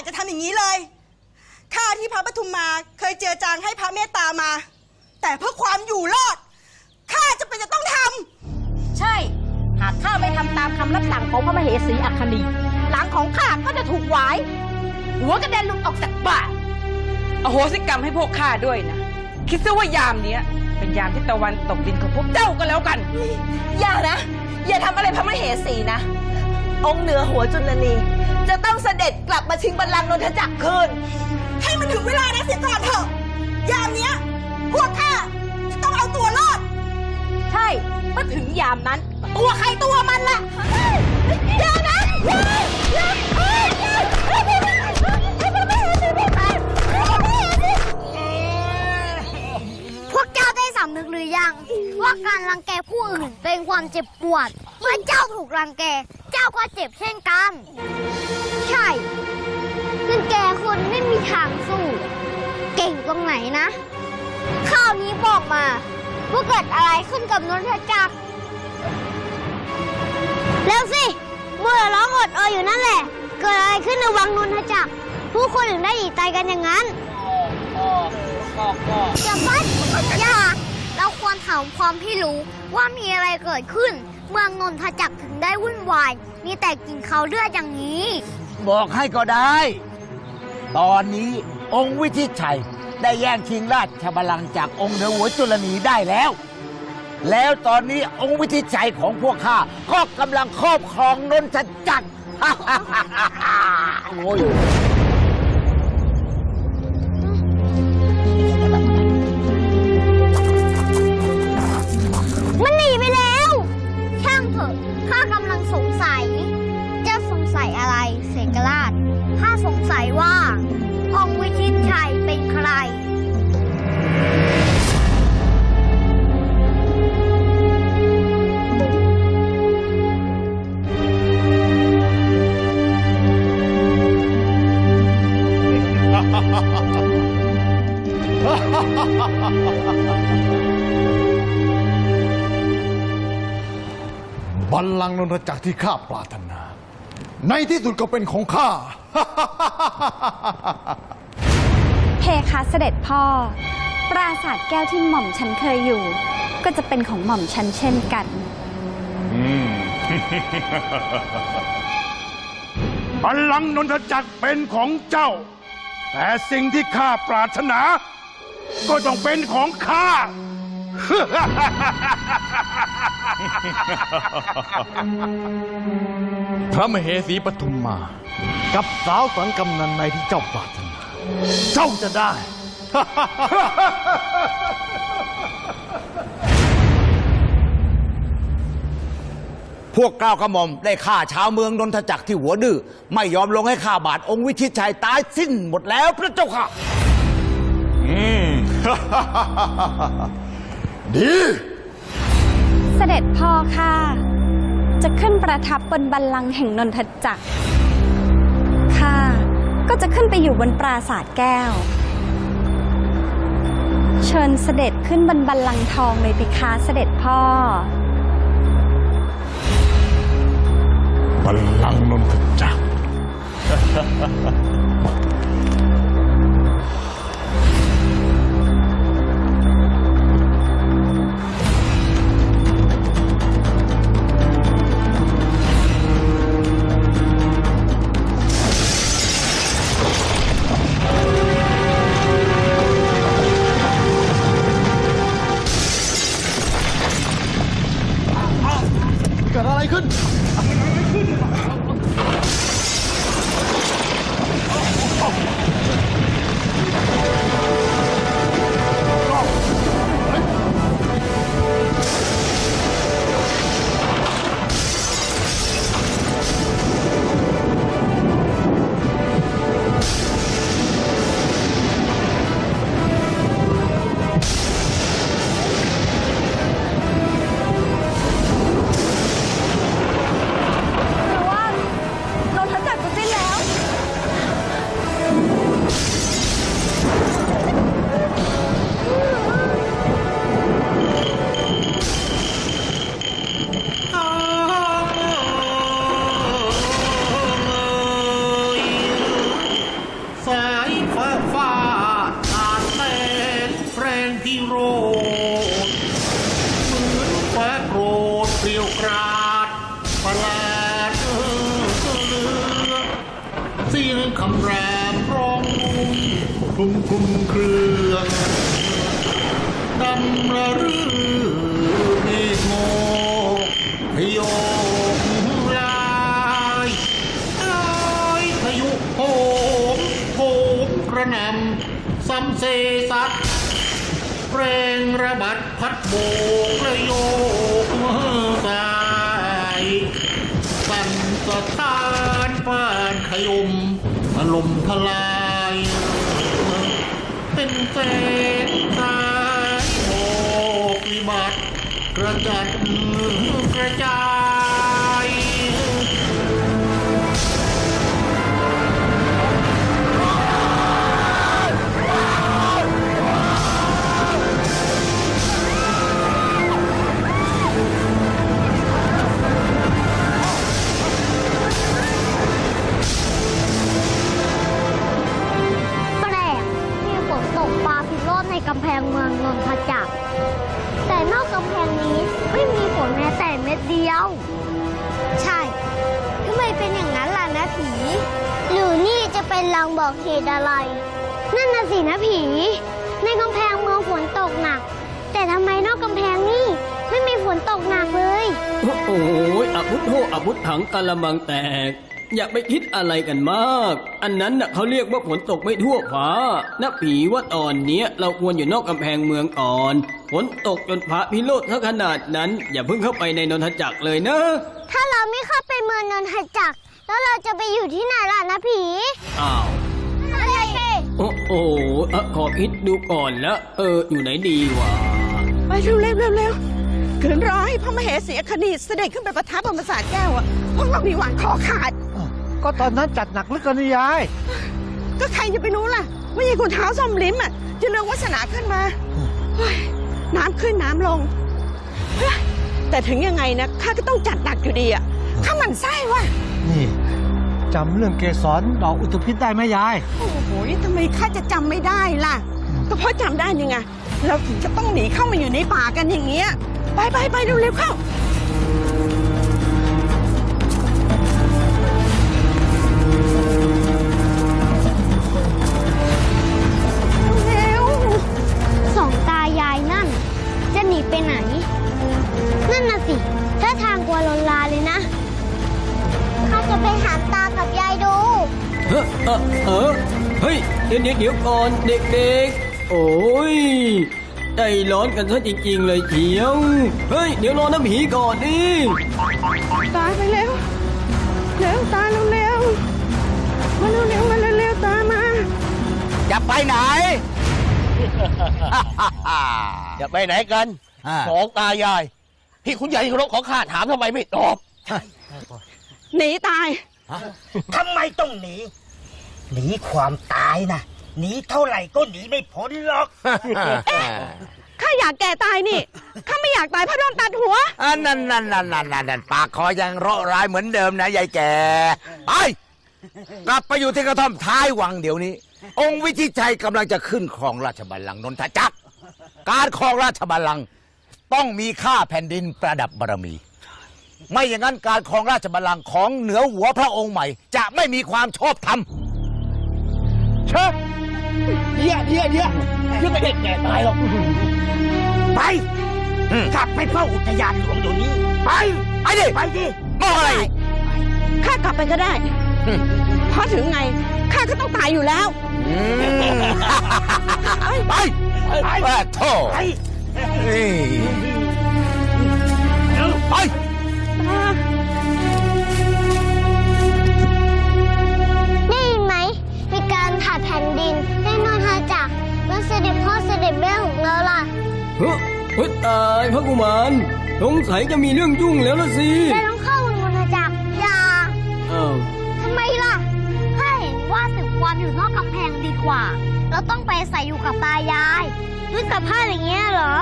ากจะทำอย่างนี้เลย ข้าที่พระปทุมมาเคยเจอจางให้พระเมตตามา แต่เพื่อความอยู่รอด ข้าจะเป็นจะต้องทำใช่ หากข้าไม่ทำตามคำรับสั่งของพระมเหสีอัคคณีหลังของข้าก็จะถูกหวาย หัวกระเด็นหลุดออกจากบ่าอโหสิกรรมให้พวกข้าด้วยนะ คิดซะว่ายามเนี้ย เป็นยามที่ตะวันตกดินของพวกเจ้าก็แล้วกัน อย่านะ อย่าทำอะไรพระมเหสีนะ องค์เหนือหัวจุลนี จะต้องเสด็จกลับมาชิงบัลลังก์นนทจักรคืน ให้มันถึงเวลานะเสียก่อนเถอะ ยามเนี้ย พวกข้าจะต้องเอาตัวรอด ใช่เมื่อถึงยามนั้น ตัวใครตัวมันละอย่านะอย่าอย่าเอ้ยอย่าเอ้ยพี่พี่พี่ไม่เห็นสิพี่ไม่ไม่เห็นสิพวกเจ้าได้สำนึกหรือยัง ว่าการรังแกผู้อื่นเป็นความเจ็บปวด เมื่อเจ้าถูกรังแกเจ้าก็เจ็บเช่นกัน ใช่รังแกคนไม่มีทางสู้ เก่งตรงไหนนะข่าวนี้บอกมา ว่าเกิดอะไรขึ้นกับนนทจักรแล้วสิมัวร้องอดเอยอยู่นั่นแหละ เกิดอะไรขึ้นในวังนนทจักรผู้คนถึงได้หนีตายกันอย่างนั้นอย่าฟัดอย่า เราควรถามความที่รู้ว่ามีอะไรเกิดขึ้น เมืองนนทจักรถึงได้วุ่นวาย มีแต่กินเขาเลือดอย่างนี้ บอกให้ก็ได้ ตอนนี้องค์วิทิตชัยได้แย่งชิงราชบัลลังก์จากองค์เหนือหัวจุลนีได้แล้ว แล้วตอนนี้องค์วิทิตชัยของพวกข้าก็กำลังครอบครองนนทจักร โอ้ย ลลังก์นนทจักรที่ข้าปรารถนา ในที่สุดก็เป็นของข้า เพคะเสด็จพ่อ ปราสาทแก้วที่หม่อมฉันเคยอยู่ ก็จะเป็นของหม่อมฉันเช่นกัน บัลลังก์นนทจักรเป็นของเจ้า แต่สิ่งที่ข้าปรารถนา ก็ต้องเป็นของข้า พระมเหสีปทุมมา กับสาวสังกำนันในที่เจ้าปรารถนาเจ้าจะได้ พวกก้าวกระหม่อมได้ฆ่าชาวเมืองนนทจักรที่หัวดื้อไม่ยอมลงให้ข้าบาทองค์วิทิตชัยตายสิ้นหมดแล้วพระเจ้าค่ะ อืม ดี เสด็จพ่อค่ะ จะขึ้นประทับบนบัลลังก์แห่งนนทจักรค่ะ ก็จะขึ้นไปอยู่บนปราสาทแก้ว เชิญเสด็จขึ้นบนบัลลังก์ทองเลยปิคาเสด็จพ่อ บัลลังก์นนทจักร ที่โรดเหมือนฟ้าโกรธเปรียวกราดประหลาดเออเลือเสียงคำรามร้องคลุมคลุมเครื่องดำระรือเมโยกลายลพายุโหมโหมกระนำซ้ำเซซัด แรงระบัดพัดโบกระโยกสายสั่นสะท้านฟ้านขยมถล่มทลาย เป็นแสงสายโบกวิบัติกระจัดกระจาย นนทจักรแต่นอกกำแพงนี้ไม่มีฝนแม้แต่เม็ดเดียว ใช่ทำไมเป็นอย่างนั้นล่ะนะผี หรือนี่จะเป็นลางบอกเหตุอะไร นั่นน่ะสินะผี ในกำแพงเมืองฝนตกหนัก แต่ทำไมนอกกำแพงนี่ไม่มีฝนตกหนักเลย โอ้โหอพุทโธอพุทถังกะละมังแตก อย่าไปคิดอะไรกันมาก อันนั้นน่ะเขาเรียกว่าฝนตกไม่ทั่วฟ้านับผีว่าตอนเนี้ยเราควรอยู่นอกกำแพงเมืองก่อน ฝนตกจนพระพิโรธถ้าขนาดนั้น อย่าเพิ่งเข้าไปในนนทจักรเลยนะ ถ้าเราไม่เข้าไปเมืองนนทจักร แล้วเราจะไปอยู่ที่ไหนล่ะนะผีอ้าวอะไรสิโอ้โหเอ่อขอคิดดูก่อนละเออ อยู่ไหนดีวะ ไปเร็วเร็วเร็วเร็วเกินร้อยพระมเหสีอคณีเสด็จขึ้นไปประทับบนปราสาทแก้วอะพวกเรามีหวังคอขาด ก็ตอนนั้นจัดหนักเหลือเกินนี่ยาย ก็ใครจะไปรู้ล่ะ ว่ายายคนเท้าส้มลิ้มอะจะเรืองวาสนาขึ้นมาเฮ้ยน้ำขึ้นน้ำลงเฮ้ยแต่ถึงยังไงนะข้าก็ต้องจัดหนักอยู่ดีอะข้าหมันไส้ว่ะนี่จำเรื่องเกสรดอกอุตภิษได้ไหมยาย โอ้โหทำไมข้าจะจำไม่ได้ล่ะ ก็เพราะจำได้นี่ไงเราถึงจะต้องหนีเข้ามาอยู่ในป่ากันอย่างเงี้ยไปไปไปเร็วๆเข้า เฮ้อเออเฮ้ยเดี๋ยวเดี๋ยวเดี๋ยวก่อนเด็กๆ โอ้ยใจร้อนกันซะจริงๆเลยเชียว เฮ้ย เดี๋ยวรอน้ำผีก่อนดิตายไปเร็วเร็วตายเร็วเร็วมาเร็วเร็วมาเร็วเร็วตามมาจะไปไหน จะไปไหนกันสองตายายที่คุณยายเคารพของข้าถามทำไมไม่ตอบหนีตายทำไมต้องหนี หนีความตายนะหนีเท่าไหร่ก็หนีไม่พ้นหรอก ข้าอยากแก่ตายนี่ ข้าไม่อยากตายเพราะโดนตัดหัว อันนั่นนั่นนั่นนั่นนั่นนั่นปากคอยังเราะร้ายเหมือนเดิมนะยายแกไปกลับไปอยู่ที่กระท่อมท้ายวังเดี๋ยวนี้ องค์วิชิตชัยกำลังจะขึ้นครองราชบัลลังก์นนทจักร การครองราชบัลลังก์ต้องมีค่าแผ่นดินประดับบารมี ไม่อย่างนั้นการครองราชบัลลังก์ของเหนือหัวพระองค์ใหม่ จะไม่มีความชอบธรรม เชอะเดี๋ยวเดี๋ยวเดี๋ยวเดี๋ยวไม่ได้แก่ตายหรอกไปกลับไปเฝ้าอุทยานหลวงเดี๋ยวนี้ ไปไปดิไปดิมองอะไร ข้ากลับไปก็ได้เพราะถึงไง ข้าก็ต้องตายอยู่แล้ว อืมไปไปโธ่ไป นี่ ไป ถ่ายแผ่นดินในนนทจักรแล้วเสด็จพ่อเสด็จแม่ของเราล่ะเฮ้ยเฮ้ยตายพระกุมารสงสัยจะมีเรื่องยุ่งแล้วละสิแต่ต้องเข้าเมืองนนทจักรอย่าอ้าวทำไมล่ะข้าเห็นว่าสึกความอยู่นอกกำแพงดีกว่า เราต้องไปใส่อยู่กับตายายด้วยสภาพอย่างเงี้ยเหรอ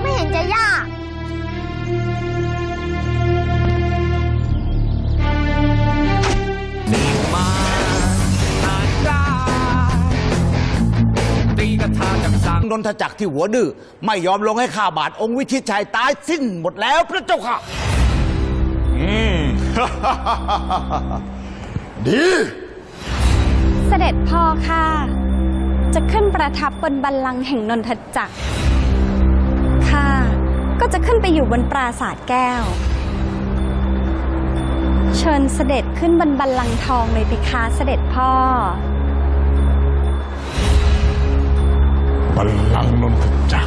ไม่เห็นจะยาก นนทจักรที่หัวดื้อไม่ยอมลงให้ข้าบาทองค์วิชิตชัยตายสิ้นหมดแล้วพระเจ้าค่ะ อืม ดี เสด็จพ่อค่ะ จะขึ้นประทับบนบัลลังก์แห่งนนทจักรข้าก็จะขึ้นไปอยู่บนปราสาทแก้ว เชิญเสด็จขึ้นบนบัลลังก์ทองเลยเพคะเสด็จพ่อ 제발 악놈 붙자.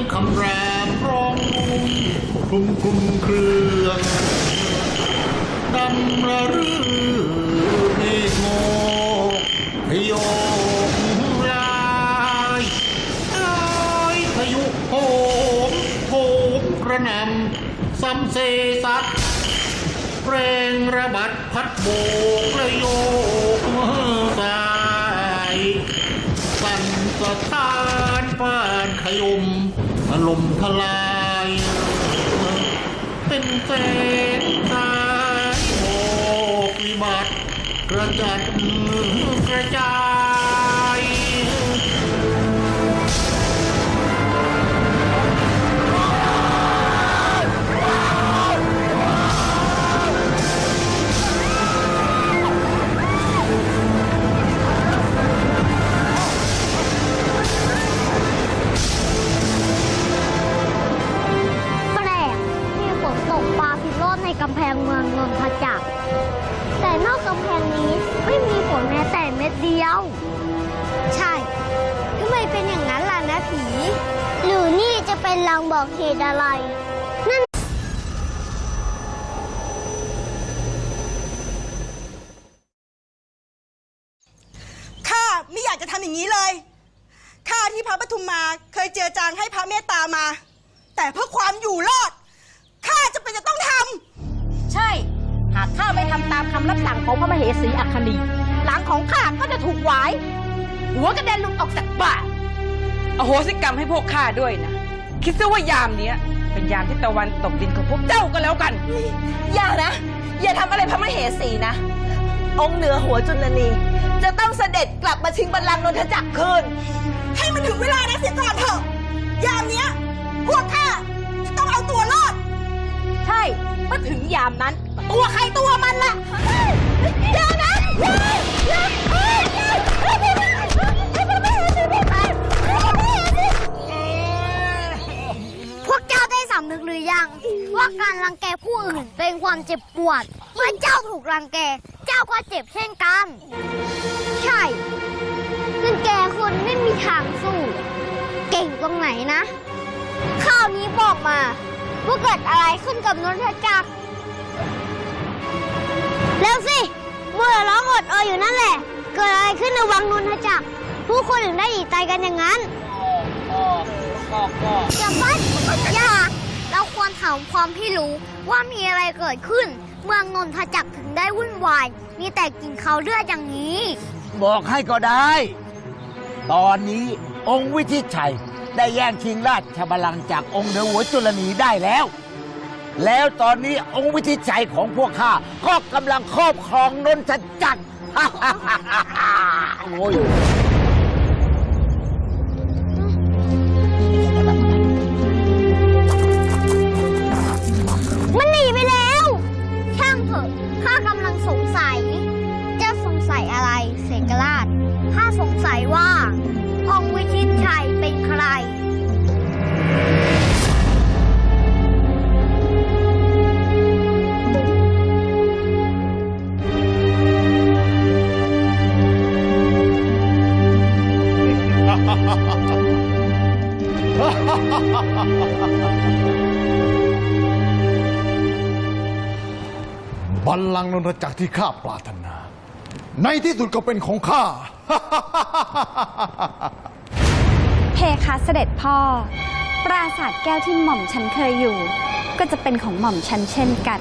งคำรามร้องนุ่มคลุมคลุมเครื่องดำระรือเมฆโมพยกลายเอ้ยพายุโหมโหมกระหนำซ้ำเซซัดแรงระบัดพัดโบกระโยกสายสั่นสะท้านป้านขยม ถล่มทลาย เป็นแสงสายโอกวิบัติกระจัดกระจาย กำแพงเมืองนนทจักร แต่นอกกำแพงนี้ไม่มีฝนแม้แต่เม็ดเดียว ใช่ทำไมเป็นอย่างนั้นล่ะนะผี หรือนี่จะเป็นลางบอกเหตุอะไร นั่นข้าไม่อยากจะทำอย่างนี้เลย ข้าที่พระปทุมมาเคยเจอจางให้พระเมตตามา แต่เพื่อความอยู่รอด ข้าจะเป็นจะต้องทำ ใช่ หากข้าไม่ทำตามคำรับสั่งของพระมเหสีอัคนีหลังของข้าก็จะถูกหวาย หัวกระเด็นหลุดออกจากบ่าอโหสิกรรมให้พวกข้าด้วยนะ คิดซะว่ายามเนี้ย เป็นยามที่ตะวันตกดินของพวกเจ้าก็แล้วกัน อย่านะ อย่าทำอะไรพระมเหสีนะ องค์เหนือหัวจุลนี จะต้องเสด็จกลับมาชิงบัลลังก์นนทจักรคืน ให้มันถึงเวลานั้นเสียก่อนเถอะ ยามเนี้ย พวกข้าจะต้องเอาตัวรอด ใช่ เมื่อถึงยามนั้น ตัวใครตัวมันล่ะเดี๋ยวนะพวกเจ้าได้สำนึกหรือยัง ว่าการรังแกผู้อื่นเป็นความเจ็บปวดเมื่อเจ้าถูกรังแก เจ้าก็เจ็บเช่นกัน ใช่รังแกคนไม่มีทางสู้ เก่งตรงไหนนะข้าวนี้บอกมา ว่าเกิดอะไรขึ้นกับนนทจักรเร็วสิมัวแต่ร้องอดเอออยู่นั่นแหละ เกิดอะไรขึ้นในวังนนทจักรผู้คนถึงได้หนีตายกันอย่างนั้นอย่าบัดอย่า เราควรถามความที่รู้ว่ามีอะไรเกิดขึ้น เมืองนนทจักรถึงได้วุ่นวาย มีแต่กินเขาเลือดอย่างนี้ บอกให้ก็ได้ ตอนนี้องค์วิทิชัย ได้แย่งชิงราชบัลลังก์จากองค์เหนือหัวจุลนีได้แล้ว แล้วตอนนี้องค์วิทิชัยของพวกข้าก็กำลังครอบครองนนทจักร โอ้ยมันหนีไปแล้ว ช่างเถอะ ข้ากำลังสงสัย จะสงสัยอะไร เสกราช ข้าสงสัยว่า ทจักรที่ข้าปรารถนา ในที่สุดก็เป็นของข้า เพคะเสด็จพ่อ ปราสาทแก้วที่หม่อมฉันเคยอยู่ ก็จะเป็นของหม่อมฉันเช่นกัน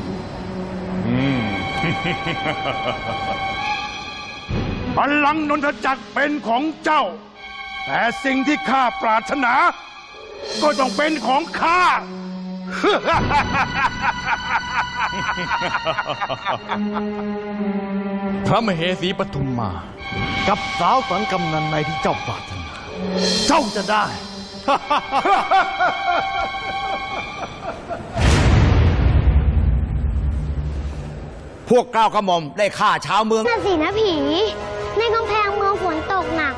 บัลลังก์นนทจักรเป็นของเจ้า แต่สิ่งที่ข้าปรารถนา ก็ต้องเป็นของข้า พระมเหสีปทุมมา กับสาวสังกำนันในที่เจ้าปรารถนาเจ้าจะได้ พวกก้าวกระหม่อมได้ฆ่าชาวเมืองน่าสินะผี ในกำแพงเมืองฝนตกหนัก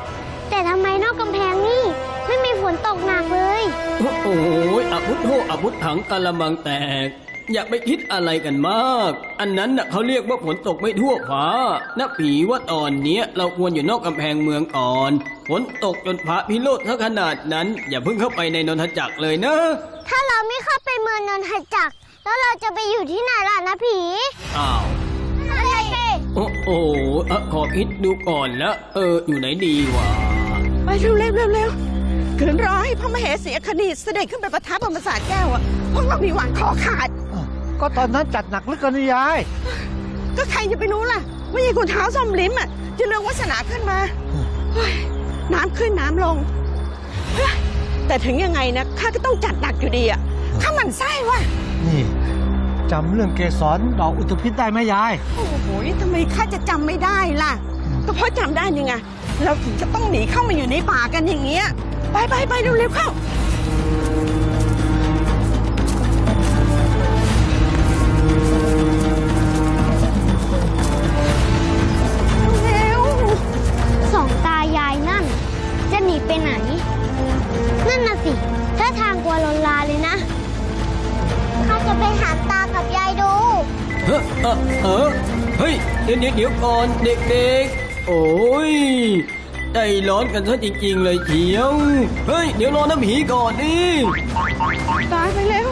แต่ทำไมนอกกำแพงนี่ ไม่มีฝนตกหนักเลย โอ้โหอพุทโธอพุทถังกะละมังแตก อย่าไปคิดอะไรกันมาก อันนั้นน่ะเขาเรียกว่าฝนตกไม่ทั่วฟ้านะผีว่าตอนเนี้ยเราควรอยู่นอกกำแพงเมืองก่อนฝนตกจนพระพิโรธถ้าขนาดนั้น อย่าเพิ่งเข้าไปในนนทจักรเลยนะ ถ้าเราไม่เข้าไปเมืองนนทจักรแล้วเราจะไปอยู่ที่ไหนล่ะนะผีอ้าวอะไรเโอ้โหเอ่อขอคิดดูก่อนละเอออยู่ไหนดีวะไปเร็วเร็วเร็ว เร็วขืนรอให้พระมเหสีอคณีเสด็จขึ้นไปประทับบนปราสาทแก้วอะพวกเรามีหวังคอขาด ก็ตอนนั้นจัดหนักเหลือเกินนี่ยาย ก็ใครจะไปรู้ล่ะ ว่ายายขุนเท้าส้มลิ้มอะจะเรืองวาสนาขึ้นมาเฮ้ยน้ำขึ้นน้ำลงเฮ้ยแต่ถึงยังไงนะข้าก็ต้องจัดหนักอยู่ดีอะข้าหมันไส้ว่ะนี่จำเรื่องเกสรดอกอุตภิษได้ไหมยาย โอ้โหทำไมข้าจะจำไม่ได้ล่ะ ก็เพราะจำได้ยังไง เราถึงจะต้องหนีเข้ามาอยู่ในป่ากันอย่างเงี้ย ไปไปไปเร็วๆเข้า เร็ว สองตายายนั่น จะหนีไปไหน นั่นน่ะสิถ้าทางกลัวลนลาเลยนะข้าจะไปหาตากับยายดู เฮ้อเออเออเฮ้ย เดี๋ยวเดี๋ยวเดี๋ยวก่อนเด็กๆ โอ้ยใจร้อนกันซะจริงๆเลยเฉียว เฮ้ย เดี๋ยวรอน้ำผีก่อนดิ ตายไปแล้ว